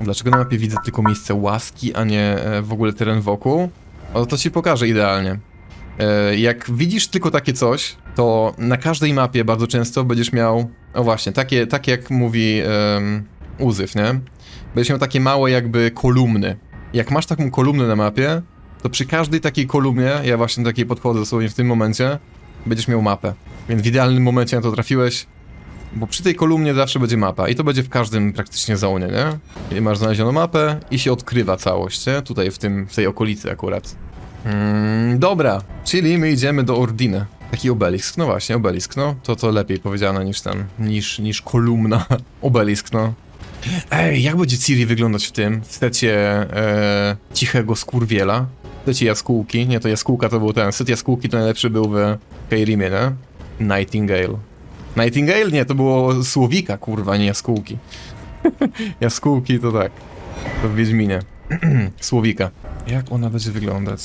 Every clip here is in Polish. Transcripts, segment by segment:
Dlaczego na mapie widzę tylko miejsce łaski, a nie e, w ogóle teren wokół? O, to ci pokażę idealnie. E, Jak widzisz tylko takie coś, to na każdej mapie bardzo często będziesz miał, o właśnie, takie, takie jak mówi um, Uzyf, nie? Będziesz miał takie małe jakby kolumny. Jak masz taką kolumnę na mapie, to przy każdej takiej kolumnie, ja właśnie do takiej podchodzę dosłownie w tym momencie, będziesz miał mapę. Więc w idealnym momencie na to trafiłeś, bo przy tej kolumnie zawsze będzie mapa i to będzie w każdym praktycznie zonie, nie? I masz znalezioną mapę i się odkrywa całość, nie? Tutaj w tym, w tej okolicy akurat. Mm, dobra, czyli my idziemy do Ordiny. Taki obelisk, no właśnie, obelisk, no. To to lepiej powiedziane niż ten, niż, niż kolumna. Obelisk, no. Ej, jak będzie Ciri wyglądać w tym, w secie e, cichego skurwiela? W secie jaskółki, nie, to jaskółka to był ten, set jaskółki to najlepszy był w Skyrimie, nie? Nightingale. Nightingale? Nie, to było Słowika, kurwa, nie jaskółki. jaskółki to tak, to w Wiedźminie. Słowika. Jak ona będzie wyglądać?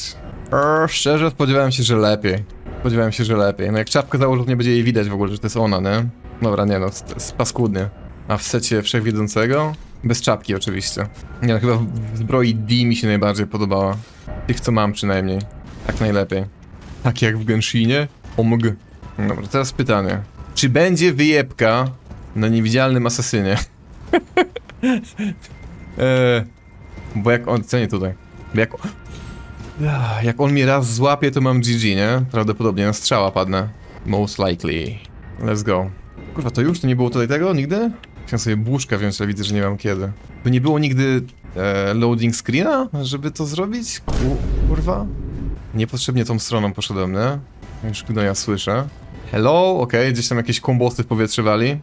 Szczerze spodziewałem się, że lepiej. Spodziewałem się, że lepiej. No jak czapkę założę, to nie będzie jej widać w ogóle, że to jest ona, nie? Dobra, nie no, to jest paskudnie. A w secie Wszechwiedzącego? Bez czapki oczywiście. Nie no, chyba w zbroi D mi się najbardziej podobała. Tych, co mam przynajmniej. Tak najlepiej. Tak jak w Genshinie? Omg. Dobra, teraz pytanie. Czy będzie wyjebka na niewidzialnym asasynie? eee, bo jak on... Co nie tutaj? Jak... Ah, Jak on mnie raz złapie, to mam GG, nie? Prawdopodobnie na strzała padnę. Most likely. Let's go. Kurwa, to już? To nie było tutaj tego? Nigdy? Chciałem sobie buszka wziąć, ale widzę, że nie mam kiedy. To nie było nigdy e, loading screena, żeby to zrobić? Ku, kurwa? Niepotrzebnie tą stroną poszedłem, nie? Już no ja słyszę. Hello? Okej, gdzieś tam jakieś kombosy w powietrze wali.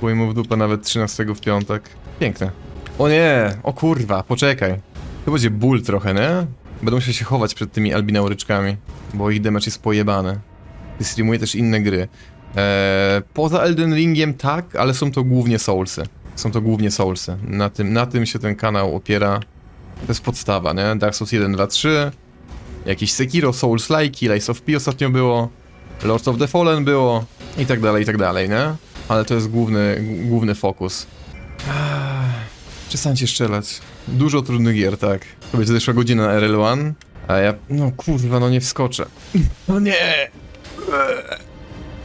Pój mu w dupę nawet 13 w piątek. Piękne. O nie! O kurwa, poczekaj. To będzie ból trochę, nie? Będę musiał się chować przed tymi albinauryczkami, bo ich damage jest pojebany. Streamuję też inne gry. Eee, poza Elden Ringiem tak, ale są to głównie Soulsy. Są to głównie Soulsy. Na tym, na tym się ten kanał opiera. To jest podstawa, nie? Dark Souls 1, 2, 3. Jakiś Sekiro, Souls-like, Lies of P ostatnio było. Lords of the Fallen było. I tak dalej, i tak dalej, nie? Ale to jest główny, główny fokus. Przestańcie strzelać. Dużo trudnych gier, tak. To będzie zeszła godzina na RL1, a ja... No kurwa, no nie wskoczę. No nie!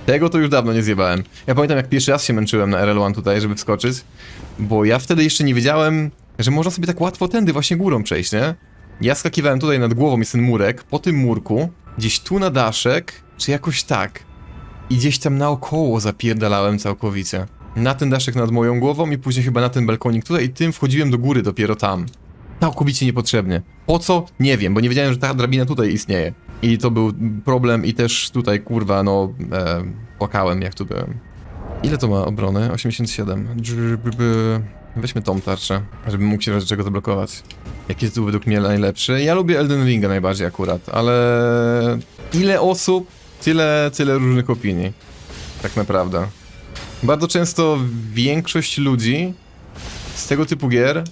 Tego to już dawno nie zjebałem. Ja pamiętam jak pierwszy raz się męczyłem na RL1 tutaj, żeby wskoczyć, bo ja wtedy jeszcze nie wiedziałem, że można sobie tak łatwo tędy właśnie górą przejść, nie? Ja skakiwałem tutaj nad głową, jest ten murek, po tym murku, gdzieś tu na daszek, czy jakoś tak. I gdzieś tam naokoło zapierdalałem całkowicie. Na ten daszek nad moją głową i później chyba na ten balkonik tutaj i tym wchodziłem do góry dopiero tam. Całkowicie niepotrzebnie. Po co? Nie wiem, bo nie wiedziałem, że ta drabina tutaj istnieje. I to był problem i też tutaj, kurwa, no, e, płakałem jak tu byłem. Ile to ma obrony? 87. Dżbrby. Weźmy tą tarczę, żeby mógł się razie czego zablokować. Jaki jest tu według mnie najlepszy? Ja lubię Elden Ringa najbardziej akurat, ale... Ile osób, tyle, tyle różnych opinii. Tak naprawdę. Bardzo często większość ludzi z tego typu gier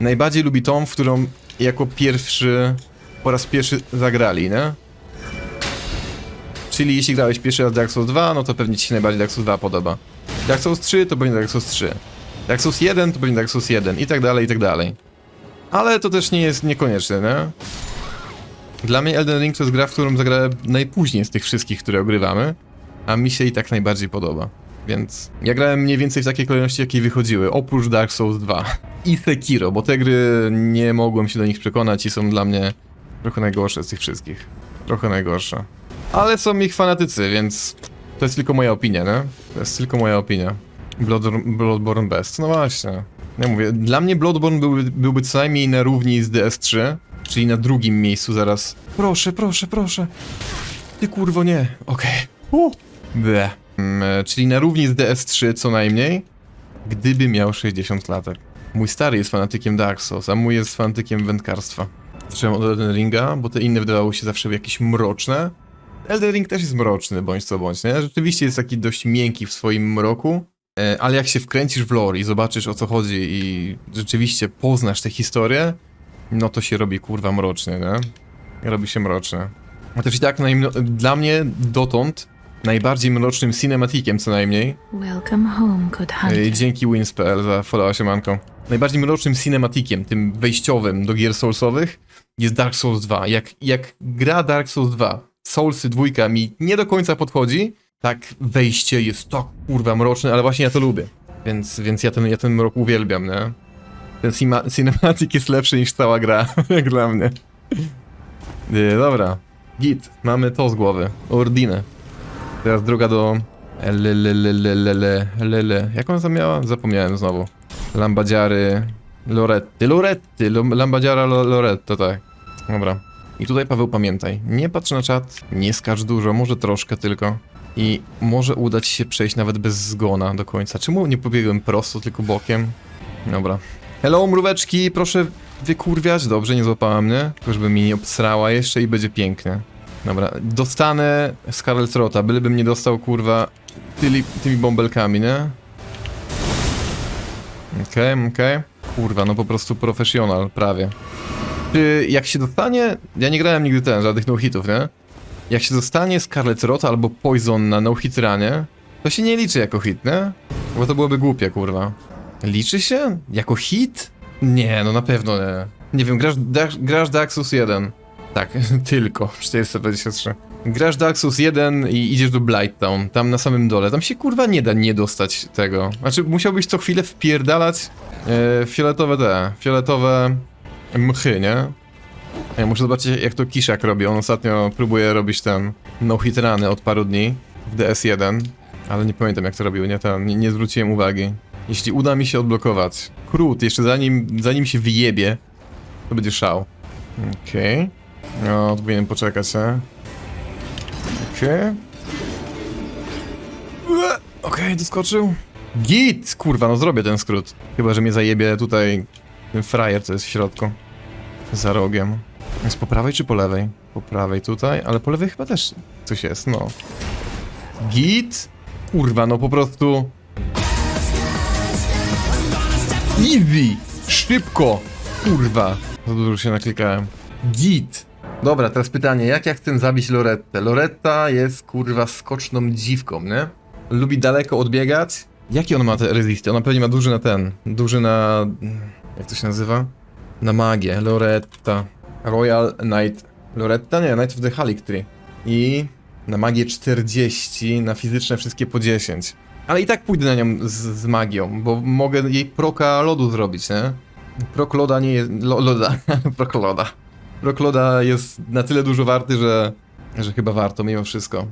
najbardziej lubi tą, w którą jako pierwszy, po raz pierwszy zagrali, nie? Czyli jeśli grałeś pierwszy raz Dark Souls 2, no to pewnie ci się najbardziej Dark Souls 2 podoba. Dark Souls 3 to będzie Dark Souls 3. Dark Souls 1 to będzie Dark Souls 1 i tak dalej, i tak dalej. Ale to też nie jest niekonieczne, nie? Dla mnie Elden Ring to jest gra, w którą zagrałem najpóźniej z tych wszystkich, które ogrywamy, a mi się i tak najbardziej podoba. Więc ja grałem mniej więcej w takiej kolejności, jakiej wychodziły, oprócz Dark Souls 2 i Sekiro, bo te gry nie mogłem się do nich przekonać i są dla mnie trochę najgorsze z tych wszystkich. Trochę najgorsze. Ale są ich fanatycy, więc to jest tylko moja opinia, nie? To jest tylko moja opinia. Bloodborne, Bloodborne Best, no właśnie. Ja mówię, dla mnie Bloodborne byłby, byłby co najmniej na równi z DS3, czyli na drugim miejscu zaraz. Proszę, proszę, proszę. Ty kurwo nie. Okej. Okay. Ble. Mm, e, czyli na równi z DS3 co najmniej, gdyby miał 60 lat. Mój stary jest fanatykiem Dark Souls, a mój jest fanatykiem wędkarstwa. Zacząłem od Elden Ringa, bo te inne wydawały się zawsze jakieś mroczne. Elden Ring też jest mroczny, bądź co bądź, nie? Rzeczywiście jest taki dość miękki w swoim mroku, e, ale jak się wkręcisz w lore i zobaczysz o co chodzi i rzeczywiście poznasz tę historię, no to się robi kurwa mroczny, nie? Robi się mroczny. A też i tak dla mnie dotąd najbardziej mrocznym cinematikiem co najmniej Welcome home, good hunter. dzięki Wins.pl za followa siemanko. najbardziej mrocznym cinematikiem, tym wejściowym do gier Soulsowych, jest Dark Souls 2. Jak, jak gra Dark Souls 2, Soulsy dwójka mi nie do końca podchodzi, tak wejście jest tak kurwa mroczne, ale właśnie ja to lubię. Więc, więc ja, ten, ja ten mrok uwielbiam, nie? Ten cinematic jest lepszy niż cała gra, jak dla mnie. Nie, dobra. Git, mamy to z głowy. Ordinę. Teraz druga do... Lelelelelele, lele. Jak ona tam miała? Zapomniałem znowu. Lambadziary... Loretty. Loretty! Lo- Lambadziara lo- Loretto, tak. Dobra. I tutaj Paweł pamiętaj, nie patrz na czat, nie skacz dużo, może troszkę tylko. I może uda ci się przejść nawet bez zgona do końca. Czemu nie pobiegłem prosto, tylko bokiem? Dobra. Hello, mróweczki, proszę wykurwiać. Dobrze, nie złapała mnie. Tylko żeby mi nie obsrała jeszcze i będzie pięknie. Dobra, dostanę Scarlet Rota, bylebym nie dostał, kurwa, tyli, tymi bąbelkami, nie? Okej, okej. Kurwa, no po prostu profesjonal, prawie. Czy jak się dostanie... Ja nie grałem nigdy ten, żadnych no-hitów, nie? Jak się dostanie Scarlet Rota albo Poison na no-hit runie, to się nie liczy jako hit, nie? Bo to byłoby głupie, kurwa. Liczy się? Jako hit? Nie, no na pewno nie. Nie wiem, grasz, da- grasz Daxus 1. Tak, tylko 423. Grasz Daxus 1 i idziesz do Blighttown, tam na samym dole. Tam się kurwa nie da nie dostać tego. Znaczy, musiałbyś co chwilę wpierdalać e, fioletowe te, fioletowe mchy, nie? Ja muszę zobaczyć jak to Kiszak robi. On ostatnio próbuje robić ten no-hit runy od paru dni w DS1, ale nie pamiętam jak to robił, nie, ten, nie, nie zwróciłem uwagi. Jeśli uda mi się odblokować krót, jeszcze zanim, zanim się wyjebie, to będzie szał. Okej. No, to powinienem poczekać, e? Okej. Ue, Okej, doskoczył. Git! Kurwa, no zrobię ten skrót. Chyba, że mnie zajebie tutaj ten frajer, co jest w środku. Za rogiem. Jest po prawej czy po lewej? Po prawej tutaj, ale po lewej chyba też coś jest, no. Git! Kurwa, no po prostu... Easy! Szybko! Kurwa! Za dużo się naklikałem. Git! Dobra, teraz pytanie, jak ja chcę zabić Lorettę? Loretta jest, kurwa, skoczną dziwką, nie? Lubi daleko odbiegać. Jaki on ma te resisty? Ona pewnie ma duży na ten, duży na... jak to się nazywa? Na magię, Loretta. Royal Knight. Loretta? Nie, Knight of the Halictry. I na magię 40, na fizyczne wszystkie po 10. Ale i tak pójdę na nią z, z magią, bo mogę jej proka lodu zrobić, nie? Prok loda nie jest... Lo, loda. prok loda. Prok loda jest na tyle dużo warty, że... że chyba warto mimo wszystko.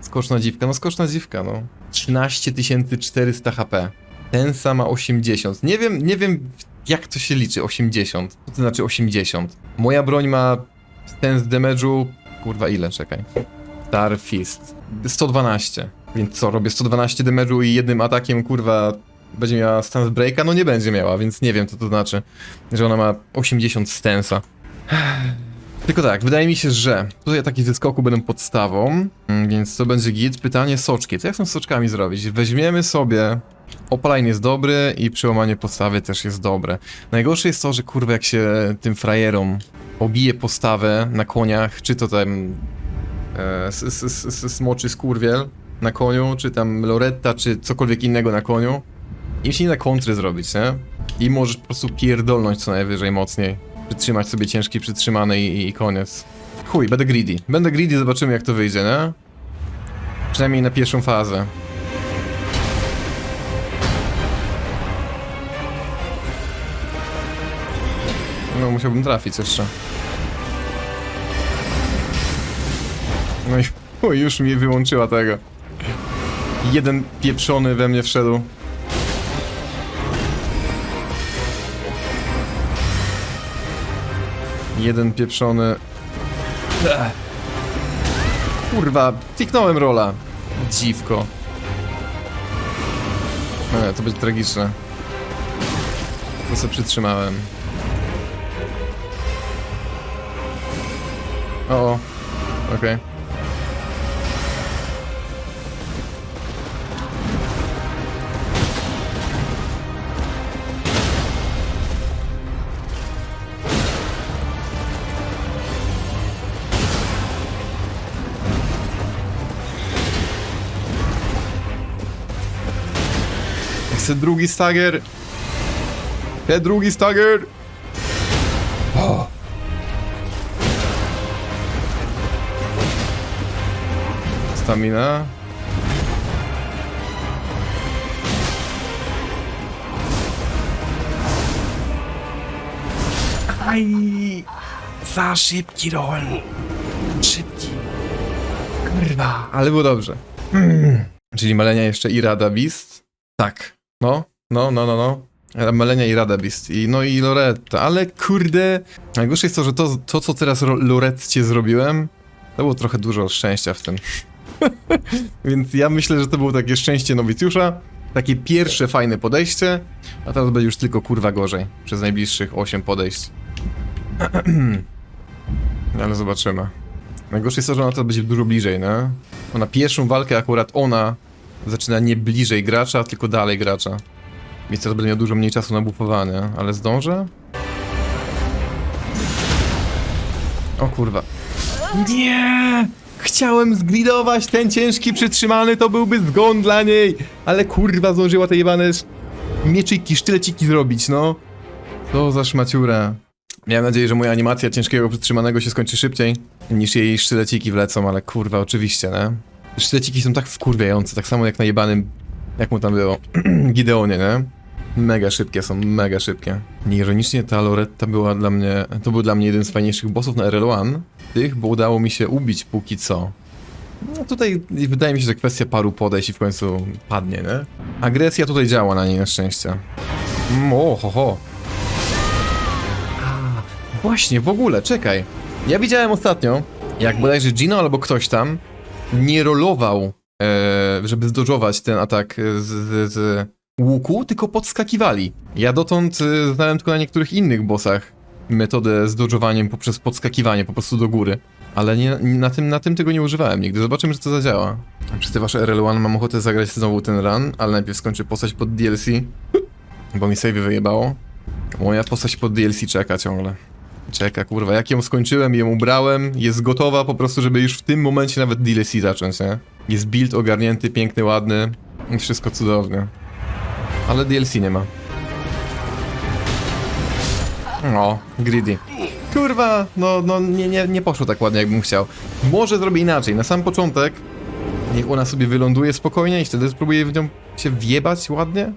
Skoczna dziwka, no skoczna dziwka, no. 13 400 HP. Ten sama 80. Nie wiem, nie wiem jak to się liczy 80. Co to znaczy 80? Moja broń ma ten z damage'u... Kurwa ile, czekaj. Star Fist. 112. Więc co, robię 112 damage'u i jednym atakiem, kurwa, będzie miała stance breaka? No nie będzie miała, więc nie wiem co to znaczy, że ona ma 80 stansa. Tylko tak, wydaje mi się, że tutaj ataki ze skoku będą podstawą, mm, więc to będzie git. Pytanie soczki. Co jak z soczkami zrobić? Weźmiemy sobie... Opaline jest dobry i przełamanie podstawy też jest dobre. Najgorsze jest to, że kurwa jak się tym frajerom obije postawę na koniach, czy to tam e, smoczy skurwiel na koniu, czy tam loretta, czy cokolwiek innego na koniu, im się nie da kontry zrobić, nie? I możesz po prostu pierdolnąć co najwyżej mocniej. Przytrzymać sobie ciężki przytrzymany i, i koniec. Chuj, będę greedy. Będę greedy, zobaczymy jak to wyjdzie, nie? Przynajmniej na pierwszą fazę. No, musiałbym trafić jeszcze. No i chuj, już mi wyłączyła tego. Jeden pieprzony we mnie wszedł. Jeden pieprzony. Kurwa, kliknąłem rola. Dziwko. Nie, to będzie tragiczne. To sobie przytrzymałem. O, o. okej. Chcę drugi stager. Ten drugi stagger! O. Stamina. Aj! Za szybki roll. Szybki. Kurwa. Ale było dobrze. Mm. Czyli Malenia jeszcze i Rada Beast? Tak. No, no, no, no, no. Malenia i Rada Beast. I, no i Loretta. Ale kurde... Najgorsze jest to, że to, to co teraz Loretcie zrobiłem, to było trochę dużo szczęścia w tym. Więc ja myślę, że to było takie szczęście nowicjusza. Takie pierwsze fajne podejście, a teraz będzie już tylko kurwa gorzej. Przez najbliższych 8 podejść. Ale zobaczymy. Najgorsze jest to, że ona teraz będzie dużo bliżej, nie? Ona pierwszą walkę akurat ona zaczyna nie bliżej gracza, tylko dalej gracza. Więc teraz będę miał dużo mniej czasu na bufowanie, ale zdążę? O kurwa. Nie! Chciałem zgridować ten ciężki przytrzymany, to byłby zgon dla niej! Ale kurwa zdążyła te jebane mieczyki, sztyleciki zrobić, no. Co za szmaciura. Miałem nadzieję, że moja animacja ciężkiego przytrzymanego się skończy szybciej niż jej sztyleciki wlecą, ale kurwa, oczywiście, nie? Sztyleciki są tak wkurwiające, tak samo jak na jebanym, jak mu tam było, Gideonie, nie? Mega szybkie są, mega szybkie. Nieironicznie ta Loretta była dla mnie, to był dla mnie jeden z fajniejszych bossów na RL1, tych, bo udało mi się ubić póki co. No tutaj wydaje mi się, że kwestia paru podejść i w końcu padnie, nie? Agresja tutaj działa na niej na szczęście. O, ho, ho. A, Właśnie, w ogóle, czekaj. Ja widziałem ostatnio, jak bodajże Gino albo ktoś tam nie rolował, e, żeby zdodżować ten atak z, z, z łuku, tylko podskakiwali. Ja dotąd e, znałem tylko na niektórych innych bossach metodę z poprzez podskakiwanie po prostu do góry. Ale nie, na, tym, na tym tego nie używałem nigdy. Zobaczymy, czy to zadziała. Przez te wasze RL1 mam ochotę zagrać znowu ten run, ale najpierw skończę postać pod DLC, bo mi save wyjebało. Moja postać pod DLC czeka ciągle. Czeka, kurwa, jak ją skończyłem, ją ubrałem, jest gotowa po prostu, żeby już w tym momencie nawet DLC zacząć, nie? Jest build ogarnięty, piękny, ładny, wszystko cudownie. Ale DLC nie ma. O, greedy. Kurwa, no, no nie, nie, nie poszło tak ładnie, jakbym chciał. Może zrobię inaczej. Na sam początek niech ona sobie wyląduje spokojnie i wtedy spróbuję w nią się wjebać ładnie.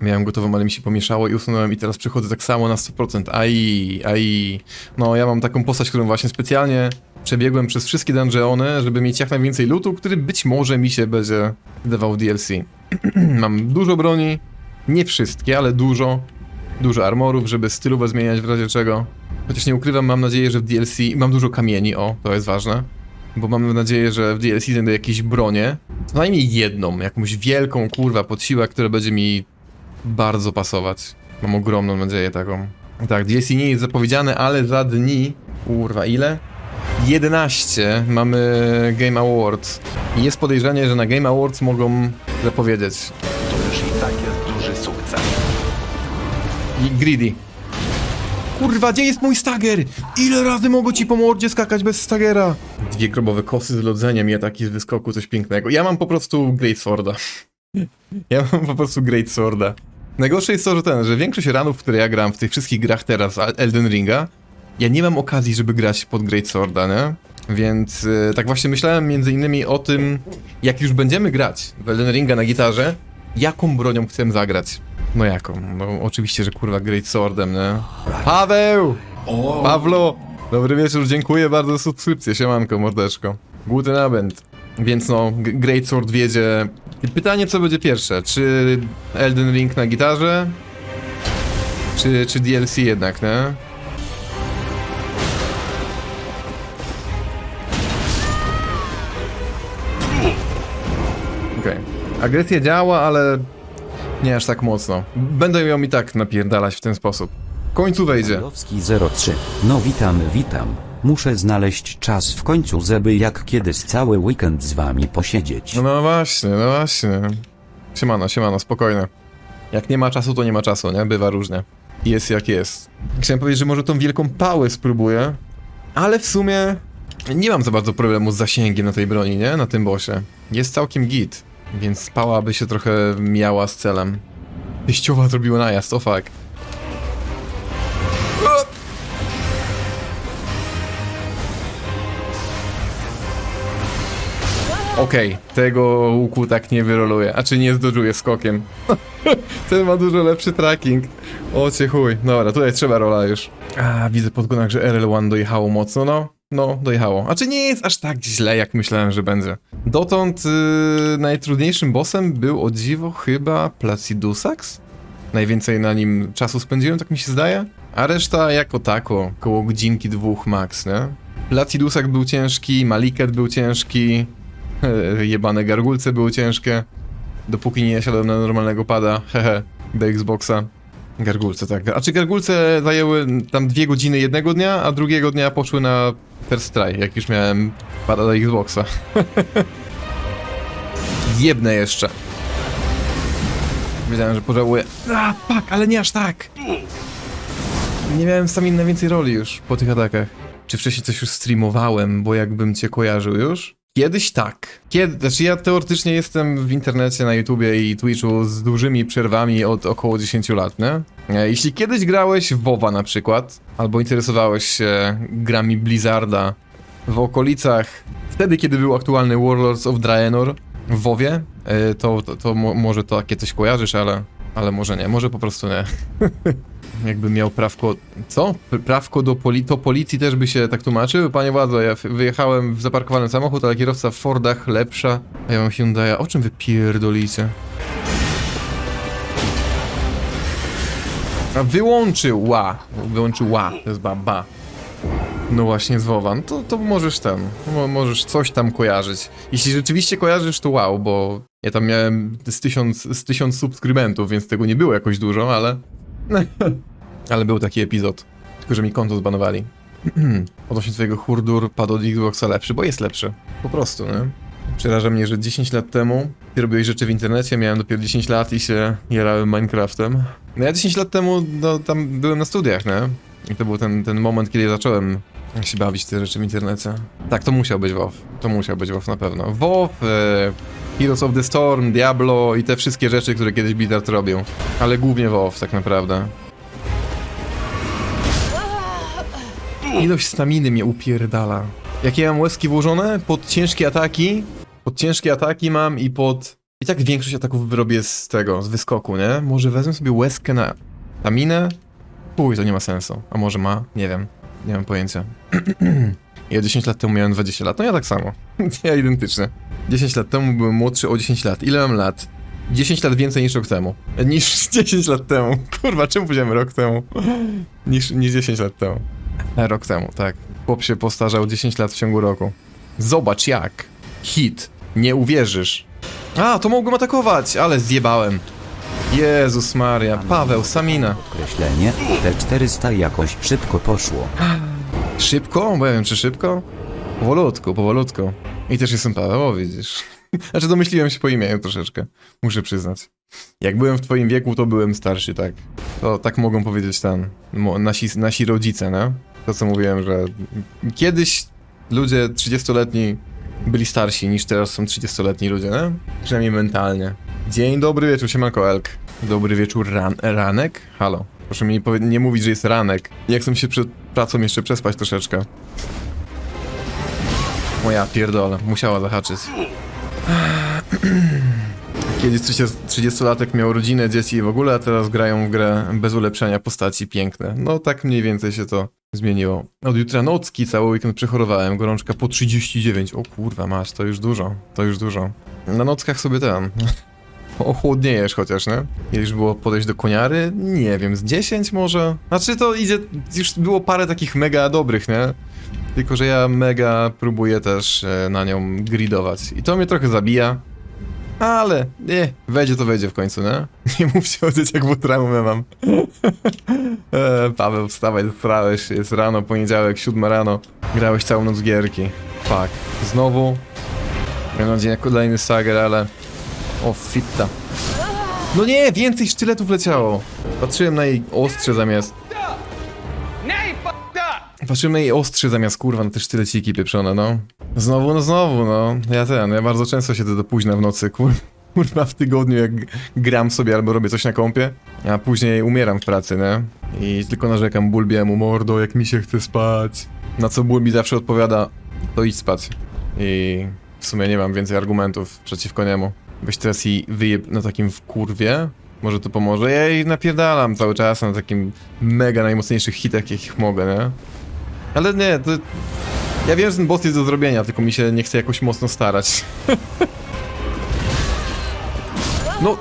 Miałem gotową, ale mi się pomieszało i usunąłem i teraz przychodzę tak samo na 100%. Aj, aj. No, ja mam taką postać, którą właśnie specjalnie przebiegłem przez wszystkie dungeony, żeby mieć jak najwięcej lootu, który być może mi się będzie dawał w DLC. mam dużo broni, nie wszystkie, ale dużo. Dużo armorów, żeby stylówę zmieniać w razie czego. Chociaż nie ukrywam, mam nadzieję, że w DLC mam dużo kamieni, o, to jest ważne. Bo mam nadzieję, że w DLC znajdę jakieś bronie. Co najmniej jedną, jakąś wielką kurwa pod siłę, która będzie mi bardzo pasować. Mam ogromną nadzieję taką. Tak, DLC nie jest zapowiedziane, ale za dni. Kurwa, ile? 11 mamy Game Awards. I jest podejrzenie, że na Game Awards mogą zapowiedzieć. To już i tak jest duży sukces. I greedy. Kurwa, gdzie jest mój stager? Ile razy mogę ci po mordzie skakać bez stagera? Dwie grobowe kosy z lodzeniem i ataki z wyskoku, coś pięknego. Ja mam po prostu Great Sworda. Ja mam po prostu Great Sworda. Najgorsze jest to, że ten, że większość ranów, które ja gram w tych wszystkich grach teraz Elden Ringa, ja nie mam okazji, żeby grać pod Great Sworda, nie? Więc y, tak właśnie myślałem między innymi o tym, jak już będziemy grać w Elden Ringa na gitarze, jaką bronią chcę zagrać. No jaką? No oczywiście, że kurwa Great Swordem, nie? Paweł! Pawlo! Dobry wieczór, dziękuję bardzo za subskrypcję, siemanko, mordeczko. Guten Abend. Więc no, Great Sword wiedzie... Pytanie, co będzie pierwsze? Czy Elden Ring na gitarze? Czy, czy DLC jednak, nie? Okej. Agresja działa, ale nie aż tak mocno. Będę ją i tak napierdalać w ten sposób. W końcu wejdzie. Królowski 03. No witam, witam. Muszę znaleźć czas w końcu, żeby jak kiedyś cały weekend z wami posiedzieć. No, właśnie, no właśnie. Siemano, siemano, spokojnie. Jak nie ma czasu, to nie ma czasu, nie? Bywa różnie. Jest jak jest. Chciałem powiedzieć, że może tą wielką pałę spróbuję, ale w sumie nie mam za bardzo problemu z zasięgiem na tej broni, nie? Na tym bossie. Jest całkiem git, więc pała by się trochę miała z celem. Teściowa zrobiła najazd, o fuck. Okej, tego łuku tak nie wyroluję, a czy nie zdodżuję skokiem. Ten ma dużo lepszy tracking. O chuj. Dobra, tutaj trzeba rola już. A, widzę pod górach, że RL1 dojechało mocno, no. No, dojechało. A czy nie jest aż tak źle, jak myślałem, że będzie. Dotąd yy, najtrudniejszym bossem był o dziwo chyba Placidusax? Najwięcej na nim czasu spędziłem, tak mi się zdaje. A reszta jako tako, koło godzinki dwóch max, nie? Placidusak był ciężki, Maliket był ciężki, jebane gargulce były ciężkie. Dopóki nie siadłem na normalnego pada, hehe, do Xboxa. Gargulce, tak. A czy gargulce zajęły tam dwie godziny jednego dnia, a drugiego dnia poszły na first try, jak już miałem pada do Xboxa. Jebne jeszcze. Wiedziałem, że pożałuję. A, pak, ale nie aż tak. Nie miałem stamina na więcej roli już po tych atakach. Czy wcześniej coś już streamowałem, bo jakbym cię kojarzył już? Kiedyś tak. Kiedy, znaczy ja teoretycznie jestem w internecie, na YouTubie i Twitchu z dużymi przerwami od około 10 lat, nie? E, Jeśli kiedyś grałeś w WoWa na przykład, albo interesowałeś się grami Blizzarda w okolicach, wtedy kiedy był aktualny Warlords of Draenor w WoWie, e, to, to, to mo może to takie coś kojarzysz, ale, ale może nie, może po prostu nie. Jakby miał prawko. Co? Prawko do poli to policji też by się tak tłumaczył? Panie władzo, ja wyjechałem w zaparkowany samochód, ale kierowca w Fordach lepsza, a ja mam Hyundai'a. O czym wy pierdolicie? A wyłączył ła. Wyłączył ła. To jest ba, ba. No właśnie z WoWa. No to, to możesz ten. Mo możesz coś tam kojarzyć. Jeśli rzeczywiście kojarzysz, to wow, bo ja tam miałem z tysiąc, z tysiąc subskrybentów, więc tego nie było jakoś dużo, ale. Ale był taki epizod. Tylko, że mi konto zbanowali. Odnośnie twojego hurdur padł od Xboxa lepszy, bo jest lepszy. Po prostu, nie? Przeraża mnie, że 10 lat temu ty robiłeś rzeczy w internecie, miałem dopiero 10 lat i się jarałem Minecraftem. No ja 10 lat temu, no tam byłem na studiach, nie? I to był ten, ten moment, kiedy zacząłem się bawić te rzeczy w internecie. Tak, to musiał być WoW. To musiał być WoW na pewno. WoW, e, Heroes of the Storm, Diablo i te wszystkie rzeczy, które kiedyś Blizzard robił. Ale głównie WoW tak naprawdę. Ilość staminy mnie upierdala. Jakie ja mam łezki włożone? Pod ciężkie ataki. Pod ciężkie ataki mam i pod... I tak większość ataków wyrobię z tego, z wyskoku, nie? Może wezmę sobie łezkę na staminę? Uj, to nie ma sensu. A może ma? Nie wiem. Nie mam pojęcia. Ja 10 lat temu miałem 20 lat. No ja tak samo. Ja identycznie. 10 lat temu byłem młodszy o 10 lat. Ile mam lat? 10 lat więcej niż rok temu. E, Niż 10 lat temu. Kurwa, czemu powiedziałem rok temu? Niż, niż 10 lat temu. E, Rok temu, tak. Chłop się postarzał 10 lat w ciągu roku. Zobacz jak. Hit. Nie uwierzysz. A, to mogłem atakować, ale zjebałem. Jezus Maria. Paweł, Samina. Podkreślenie, T400 jakoś szybko poszło. Szybko? Bo ja wiem, czy szybko? Powolutku, powolutku. I też jestem Paweł, o widzisz. Znaczy domyśliłem się po imieniu troszeczkę, muszę przyznać. Jak byłem w twoim wieku, to byłem starszy, tak. To tak mogą powiedzieć ten, mo- nasi, nasi rodzice, no? To co mówiłem, że kiedyś ludzie 30-letni byli starsi niż teraz są 30-letni ludzie, no? Przynajmniej mentalnie. Dzień dobry wieczór, siemanko Elk. Dobry wieczór, ran ranek? Halo. Proszę mi nie, nie mówić, że jest ranek. Nie chcę się przed pracą jeszcze przespać troszeczkę. Moja pierdolę, musiała zahaczyć. Kiedyś 30 30-latek miał rodzinę, dzieci i w ogóle, a teraz grają w grę bez ulepszenia postaci piękne. No tak mniej więcej się to zmieniło. Od jutra nocki cały weekend przechorowałem, gorączka po 39. O kurwa, masz, to już dużo, to już dużo. Na nockach sobie ten... Ochłodniejesz chociaż, nie? Kiedyś było podejść do koniary? Nie wiem, z 10 może? Znaczy to idzie, już było parę takich mega dobrych, nie? Tylko, że ja mega próbuję też e, na nią gridować. I to mnie trochę zabija. Ale, nie, wejdzie to wejdzie w końcu, nie? Nie mówcie o dzieciach, bo traumę mam. e, Paweł, wstawaj, zasrałeś, jest rano, poniedziałek, siódma rano. Grałeś całą noc gierki. Fuck. Znowu. Miałem nadzieję na kolejny sager, ale... O, fitta. No nie, więcej sztyletów leciało. Patrzyłem na jej ostrze zamiast... Patrzyłem na jej ostrze zamiast kurwa na te sztyleciki pieprzone, no. Znowu, no znowu, no. Ja ten, ja bardzo często siedzę do późna w nocy, kur... Kurwa w tygodniu jak gram sobie albo robię coś na kąpie, a później umieram w pracy, nie? I tylko narzekam Bulbiemu, mordo, jak mi się chce spać. Na co Bulbi zawsze odpowiada, to idź spać. I W sumie nie mam więcej argumentów przeciwko niemu. Weź teraz i wyjeb na takim w kurwie. Może to pomoże. Ja jej napierdalam cały czas na takim mega najmocniejszych hitach, jakich mogę, nie? Ale nie, to... Ja wiem, że ten boss jest do zrobienia, tylko mi się nie chce jakoś mocno starać. no...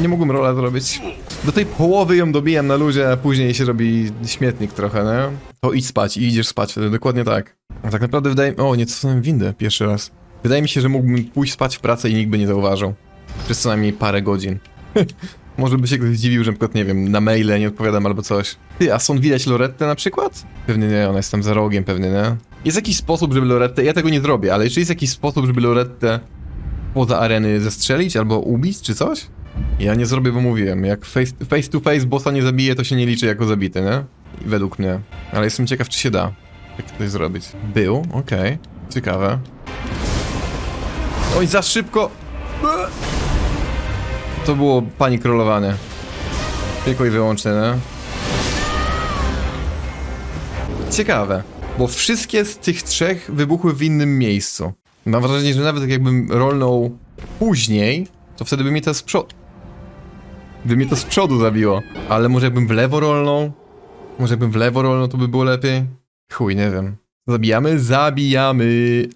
Nie mogłem rola zrobić. Do tej połowy ją dobijam na luzie, a później się robi śmietnik trochę, nie? To idź spać i idziesz spać wtedy, dokładnie tak. A tak naprawdę wydaje mi... O, nie cofnąłem windę pierwszy raz. Wydaje mi się, że mógłbym pójść spać w pracę i nikt by nie zauważył. Przez co najmniej parę godzin. Może by się ktoś zdziwił, że na przykład, nie wiem, na maile nie odpowiadam albo coś. Ty, a stąd widać Lorettę na przykład? Pewnie nie, ona jest tam za rogiem, pewnie nie. Jest jakiś sposób, żeby Lorettę... Ja tego nie zrobię, ale czy jest jakiś sposób, żeby Lorettę poza areny zestrzelić albo ubić, czy coś? Ja nie zrobię, bo mówiłem, jak face, face to face bossa nie zabije, to się nie liczy jako zabity, nie? Według mnie. Ale jestem ciekaw, czy się da tak coś zrobić. Był? Okej. Ciekawe. Oj, za szybko! To było panik rolowanie. Tylko i wyłącznie, nie? Ciekawe, bo wszystkie z tych trzech wybuchły w innym miejscu. Mam wrażenie, że nawet jakbym rolnął później, to wtedy by mnie to z przodu... By mnie to z przodu zabiło. Ale może jakbym w lewo rolnął? Może jakbym w lewo rolnął, to by było lepiej? Chuj, nie wiem. Zabijamy? Zabijamy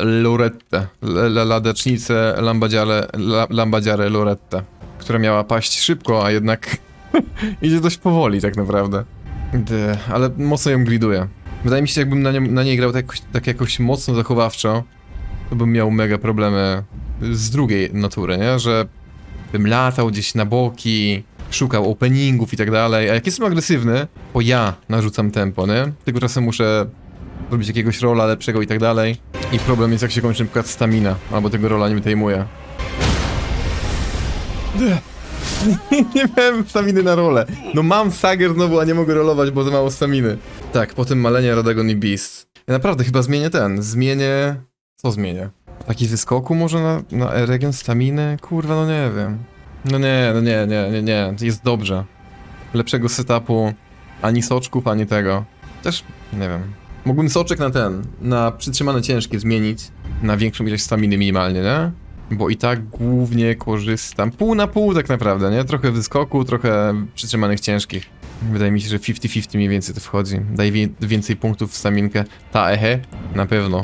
Lorettę. Ladacznicę, lambadziarę, la- lambadziarę Lorettę. Która miała paść szybko, a jednak idzie dość powoli tak naprawdę. Ale mocno ją griduję. Wydaje mi się, jakbym na, na niej grał tak jakoś, tak jakoś mocno zachowawczo, to bym miał mega problemy z drugiej natury, nie? Że bym latał gdzieś na boki, szukał openingów i tak dalej, a jak jestem agresywny, to ja narzucam tempo, nie? Tylko czasem muszę zrobić jakiegoś rola lepszego i tak dalej. I problem jest jak się kończy przykład stamina, albo tego rola nie wytejmuję. nie miałem staminy na rolę. No mam Sager znowu, a nie mogę rolować, bo za mało staminy. Tak, potem Malenia, Radagon i Beast. Ja naprawdę chyba zmienię ten, zmienię... Co zmienię? Taki wyskoku może na, na region staminy? Kurwa, no nie wiem. No nie, no nie, nie, nie, nie, jest dobrze. Lepszego setupu, ani soczków, ani tego. Też, nie wiem. Mógłbym soczek na ten, na przytrzymane ciężkie zmienić, na większą ilość staminy minimalnie, nie? Bo i tak głównie korzystam, pół na pół tak naprawdę, nie? Trochę wyskoku, trochę przytrzymanych ciężkich. Wydaje mi się, że 50-50 mniej więcej to wchodzi. Daj więcej punktów w staminkę. Ta ehe, na pewno.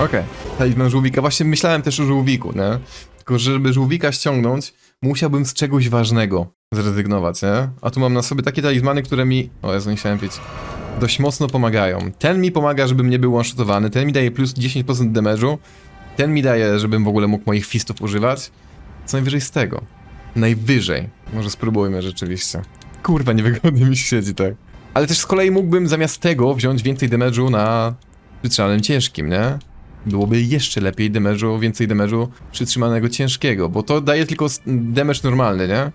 Okej. Talizman żółwika. Właśnie myślałem też o żółwiku, nie? Tylko żeby żółwika ściągnąć, musiałbym z czegoś ważnego zrezygnować, nie? A tu mam na sobie takie talizmany, które mi... O Jezu, nie chciałem pić. Dość mocno pomagają. Ten mi pomaga, żebym nie był one-shotowany, ten mi daje plus 10% damage'u, ten mi daje, żebym w ogóle mógł moich fistów używać. Co najwyżej z tego. Najwyżej. Może spróbujmy rzeczywiście. Kurwa, niewygodnie mi się siedzi, tak. Ale też z kolei mógłbym zamiast tego wziąć więcej damage'u na przytrzymanym ciężkim, nie? Byłoby jeszcze lepiej damage'u, więcej damage'u przytrzymanego ciężkiego, bo to daje tylko damage normalny, nie?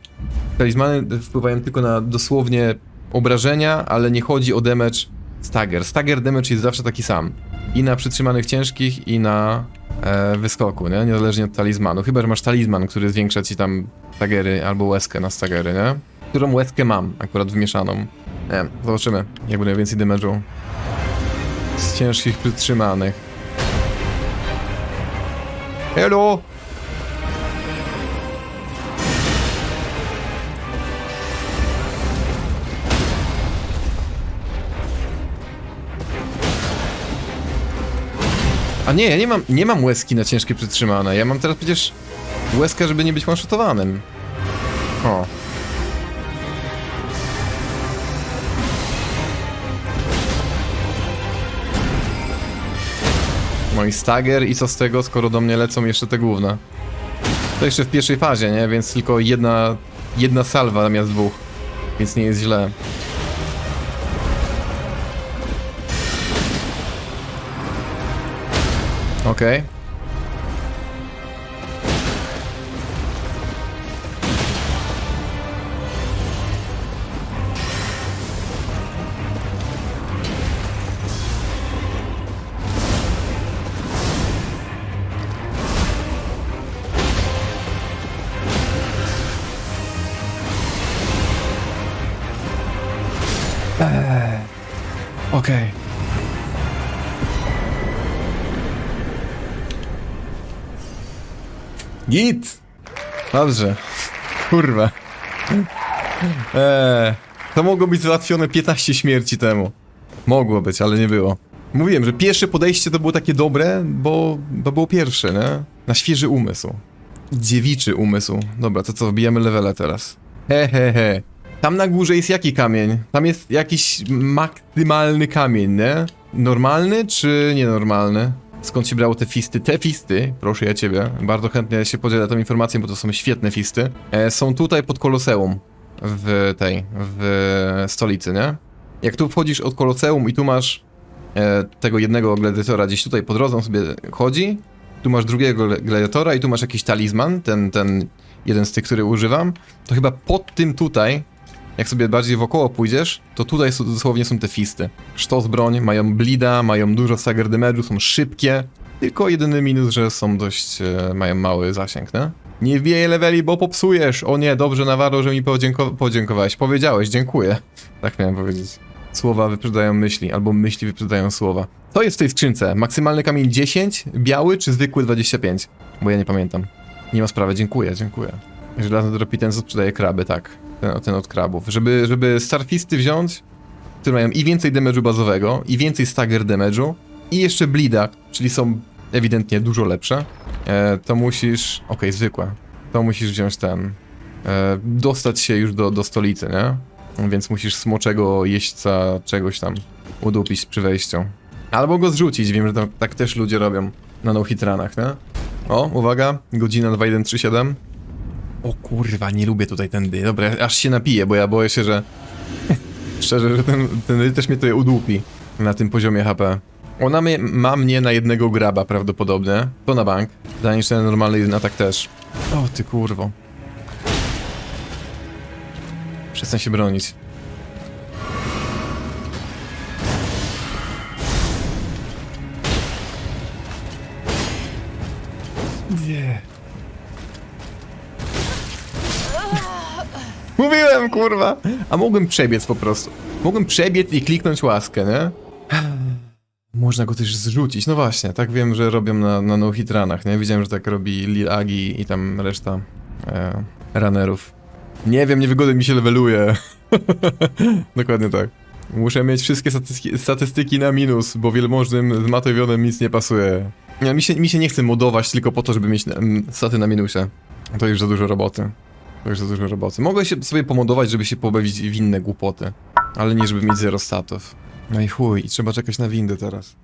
Talizmany wpływają tylko na dosłownie obrażenia, ale nie chodzi o damage stagger. Stagger damage jest zawsze taki sam. I na przytrzymanych ciężkich, i na e, wyskoku, nie? Niezależnie od talizmanu. Chyba, że masz talizman, który zwiększa ci tam staggery albo łezkę na staggery, nie? Którą łezkę mam akurat wmieszaną. Nie, zobaczymy, jak będę więcej. Z ciężkich przytrzymanych. Hello! A nie, ja nie mam, nie mam łezki na ciężkie przytrzymane. Ja mam teraz przecież łezkę, żeby nie być one-shotowanym. O. i stagger i co z tego, skoro do mnie lecą jeszcze te główne. To jeszcze w pierwszej fazie, nie? Więc tylko jedna, jedna salwa zamiast dwóch. Więc nie jest źle. Okej. Okej. Git! Dobrze. Kurwa. Eee, to mogło być załatwione 15 śmierci temu. Mogło być, ale nie było. Mówiłem, że pierwsze podejście to było takie dobre, bo, bo było pierwsze, nie? Na świeży umysł. Dziewiczy umysł. Dobra, to co, wbijamy levele teraz. He, he, he. Tam na górze jest jaki kamień? Tam jest jakiś maksymalny kamień, nie? Normalny czy nienormalny? Skąd się brało te fisty? Te fisty, proszę ja ciebie, bardzo chętnie się podzielę tą informacją, bo to są świetne fisty. E, są tutaj pod Koloseum w tej, w stolicy, nie? Jak tu wchodzisz od Koloseum i tu masz e, tego jednego gladiatora gdzieś tutaj po drodze sobie chodzi, tu masz drugiego gla- gladiatora i tu masz jakiś talizman, ten, ten jeden z tych, który używam, to chyba pod tym tutaj, jak sobie bardziej wokoło pójdziesz, to tutaj są, dosłownie są te fisty. Sztos broń, mają blida, mają dużo stagger damage'u, są szybkie, tylko jedyny minus, że są dość, e, mają mały zasięg, nie? Nie wbijaj leveli, bo popsujesz! O nie, dobrze Nawarro, że mi podzięko- podziękowałeś. Powiedziałeś, dziękuję. Tak miałem powiedzieć. Słowa wyprzedają myśli, albo myśli wyprzedają słowa. To jest w tej skrzynce. Maksymalny kamień 10, biały czy zwykły 25? Bo ja nie pamiętam. Nie ma sprawy, dziękuję, dziękuję. Żelazny dropi ten, co sprzedaje kraby, tak. Ten, ten od krabów. Żeby, żeby Starfisty wziąć, które mają i więcej damage'u bazowego, i więcej stagger damage'u, i jeszcze blida, czyli są ewidentnie dużo lepsze, e, to musisz... Okej, zwykłe. To musisz wziąć ten... E, dostać się już do, do stolicy, nie? Więc musisz smoczego jeźdźca czegoś tam udupić przy wejściu. Albo go zrzucić, wiem, że to, tak też ludzie robią na no-hit runach, nie? O, uwaga, godzina 2137. O kurwa, nie lubię tutaj tędy. Dobra, aż się napiję, bo ja boję się, że... Szczerze, że ten, ten też mnie tutaj udłupi na tym poziomie HP. Ona mnie, ma mnie na jednego graba prawdopodobnie. To na bank. Że ten normalny atak też. O ty kurwo. Przestań się bronić. Nie. Mówiłem, kurwa! A mogłem przebiec po prostu. Mogłem przebiec i kliknąć łaskę, nie? Można go też zrzucić. No właśnie, tak wiem, że robią na, na no-hit runach, nie? Widziałem, że tak robi Lil Agi i tam reszta e, runnerów. Nie wiem, niewygodnie mi się leveluje. Dokładnie tak. Muszę mieć wszystkie statystyki, statystyki na minus, bo wielmożnym z Matewionem nic nie pasuje. Nie, mi, się, mi się nie chce modować tylko po to, żeby mieć staty na minusie. To już za dużo roboty. Za dużo roboty. Mogę się sobie pomodować, żeby się pobawić w inne głupoty. Ale nie, żeby mieć zero statów. No i chuj, i trzeba czekać na windy teraz.